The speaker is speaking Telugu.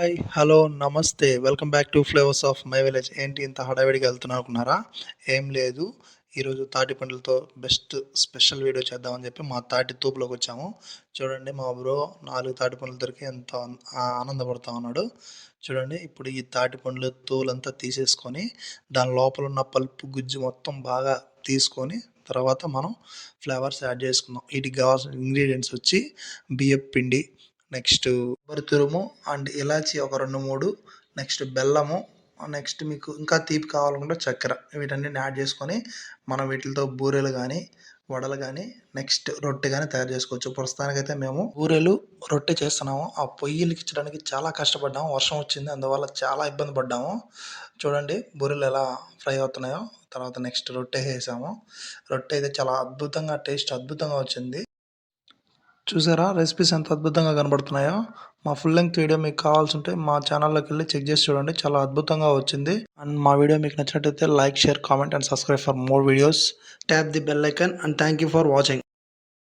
హాయ్ హలో నమస్తే. Welcome back to flavours of my village. ఏంటి ఇంత హడావిడిగా వెళ్తున్నా అనుకున్నారా? ఏం లేదు. ఈరోజు తాటి పండ్లతో బెస్ట్ స్పెషల్ వీడియో చేద్దామని చెప్పి మా తాటి తూపులోకి వచ్చాము. చూడండి మా బ్రో నాలుగు తాటి పండ్లు దొరికి ఎంత ఆనందపడతా ఉన్నాడు. చూడండి ఇప్పుడు ఈ తాటి పండ్లు తోలంతా తీసేసుకొని దాని లోపల ఉన్న పల్పు గుజ్జు మొత్తం బాగా తీసుకొని తర్వాత మనం ఫ్లేవర్స్ యాడ్ చేసుకుందాం. వీటికి కావాల్సిన ఇంగ్రీడియంట్స్ వచ్చి బియ్యం పిండి నెక్స్ట్ కొబ్బరి తురుము అండ్ ఇలాచి ఒక రెండు మూడు. నెక్స్ట్ బెల్లము. నెక్స్ట్ మీకు ఇంకా తీపి కావాలనుకుంటే చక్కెర. వీటన్నిటిని యాడ్ చేసుకొని మనం వీటితో బూరెలు కానీ వడలు కానీ నెక్స్ట్ రొట్టె కానీ తయారు చేసుకోవచ్చు. ప్రస్తుతానికైతే మేము బూరెలు రొట్టె చేస్తున్నాము. ఆ పొయ్యిలకి ఇచ్చడానికి చాలా కష్టపడ్డాము. వర్షం వచ్చింది. అందువల్ల చాలా ఇబ్బంది పడ్డాము. చూడండి బూరెలు ఎలా ఫ్రై అవుతున్నాయో. తర్వాత నెక్స్ట్ రొట్టె వేసాము. రొట్టె అయితే చాలా అద్భుతంగా టేస్ట్ అద్భుతంగా వచ్చింది. చూసారా? రెసిపీస్ ఎంత అద్భుతంగా కనబడుతున్నాయో. మా ఫుల్ లెంగ్త్ వీడియో మీకు కావాల్సి ఉంటే మా ఛానల్లోకి వెళ్ళి చెక్ చేసి చూడండి. చాలా అద్భుతంగా వచ్చింది. అండ్ మా వీడియో మీకు నచ్చినట్టయితే like share comment and subscribe for more videos tap the bell icon and thank you for watching